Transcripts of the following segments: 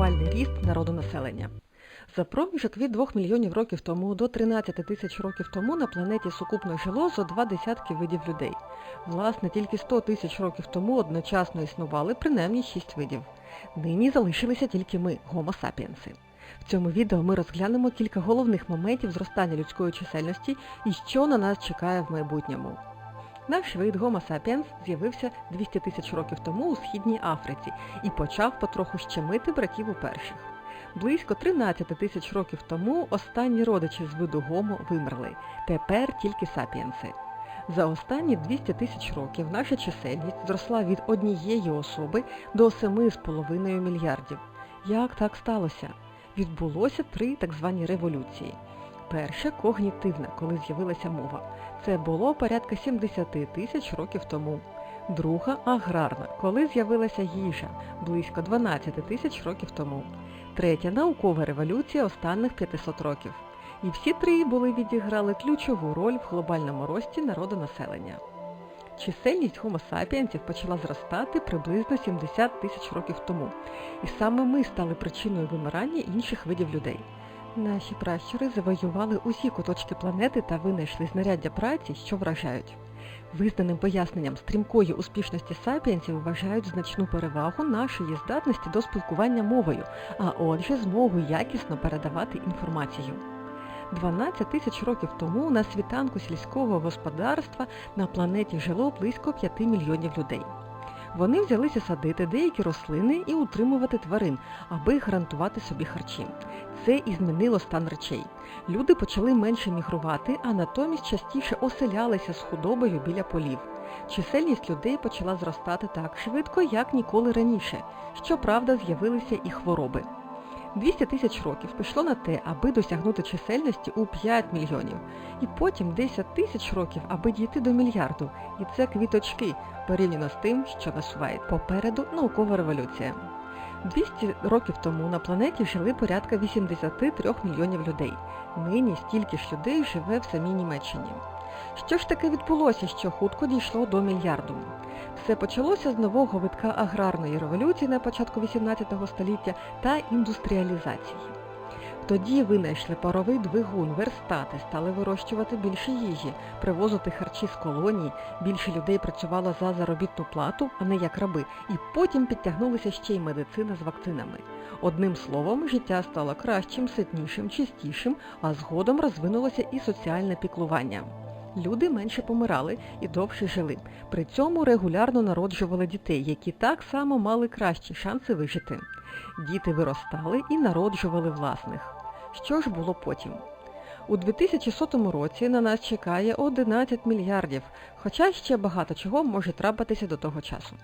глобальний ріст народонаселення. За проміжок від 2 мільйонів років тому до 13 тисяч років тому на планеті сукупно жило зо два десятки видів людей. Власне, тільки 100 тисяч років тому одночасно існували принаймні 6 видів. Нині залишилися тільки ми, гомо сапіенси. В цьому відео ми розглянемо кілька головних моментів зростання людської чисельності і що на нас чекає в майбутньому. Наш вид Homo sapiens з'явився 200 тисяч років тому у Східній Африці і почав потроху щемити братів у перших. Близько 13 тисяч років тому останні родичі з виду Гомо вимерли. Тепер тільки сапіенси. За останні 200 тисяч років наша чисельність зросла від однієї особи до 7,5 мільярдів. Як так сталося? Відбулося три так звані революції. Перша когнітивна, коли з'явилася мова. Це було порядка 70 тисяч років тому. Друга аграрна, коли з'явилася їжа близько 12 тисяч років тому. Третя наукова революція останніх 500 років. І всі три були відіграли ключову роль в глобальному рості народонаселення. Чисельність sapiensів почала зростати приблизно 70 тисяч років тому, і саме ми стали причиною вимирання інших видів людей. Наші пращури завоювали усі куточки планети та винайшли знаряддя праці, що вражають. Визнаним поясненням стрімкої успішності сапіенсів вважають значну перевагу нашої здатності до спілкування мовою, а отже змогу якісно передавати інформацію. 12 тисяч років тому на світанку сільського господарства на планеті жило близько 5 мільйонів людей. Вони взялися садити деякі рослини і утримувати тварин, аби гарантувати собі харчі. Це і змінило стан речей. Люди почали менше мігрувати, а натомість частіше оселялися з худобою біля полів. Чисельність людей почала зростати так швидко, як ніколи раніше. Щоправда, з'явилися і хвороби. 200 тисяч років пішло на те, аби досягнути чисельності у 5 мільйонів, і потім 10 тисяч років, аби дійти до мільярду. І це квіточки порівняно з тим, що насуває попереду наукова революція. 200 років тому на планеті жили порядка 83 мільйонів людей. Нині стільки ж людей живе в самій Німеччині. Що ж таке відбулося, що хутко дійшло до мільярду? Все почалося з нового витка аграрної революції на початку 18 століття та індустріалізації. Тоді винайшли паровий двигун, верстати, стали вирощувати більше їжі, привозити харчі з колоній, більше людей працювало за заробітну плату, а не як раби, і потім підтягнулася ще й медицина з вакцинами. Одним словом, життя стало кращим, ситнішим, чистішим, а згодом розвинулося і соціальне піклування. Люди менше помирали і довше жили. При цьому регулярно народжували дітей, які так само мали кращі шанси вижити. Діти виростали і народжували власних. Що ж було потім? У 2100 році на нас чекає 11 мільярдів, хоча ще багато чого може трапитися до того часу.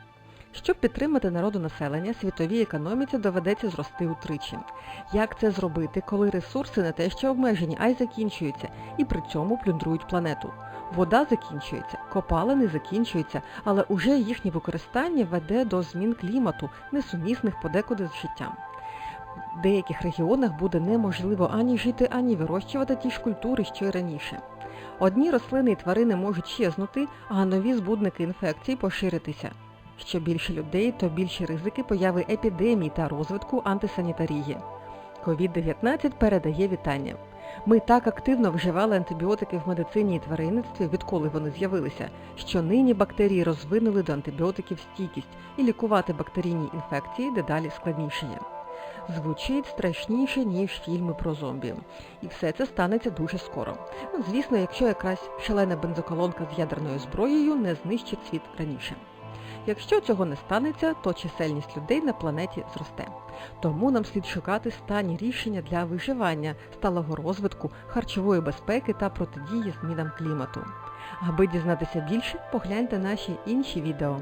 Щоб підтримати народонаселення, світовій економіці доведеться зрости утричі. Як це зробити, коли ресурси не те що обмежені, а й закінчуються, і при цьому плюндрують планету? Вода закінчується, копалини закінчуються, але уже їхнє використання веде до змін клімату, несумісних подекуди з життям. В деяких регіонах буде неможливо ані жити, ані вирощувати ті ж культури, що й раніше. Одні рослини і тварини можуть щезнути, а нові збудники інфекцій поширитися. Що більше людей, то більші ризики появи епідемій та розвитку антисанітарії. COVID-19 передає вітання. Ми так активно вживали антибіотики в медицині і тваринництві, відколи вони з'явилися, що нині бактерії розвинули до антибіотиків стійкість і лікувати бактерійні інфекції дедалі складнішає. Звучить страшніше, ніж фільми про зомбі. І все це станеться дуже скоро. Ну, звісно, якщо якась шалена бензоколонка з ядерною зброєю не знищить світ раніше. Якщо цього не станеться, то чисельність людей на планеті зросте. Тому нам слід шукати стані рішення для виживання, сталого розвитку, харчової безпеки та протидії змінам клімату. Аби дізнатися більше, погляньте наші інші відео.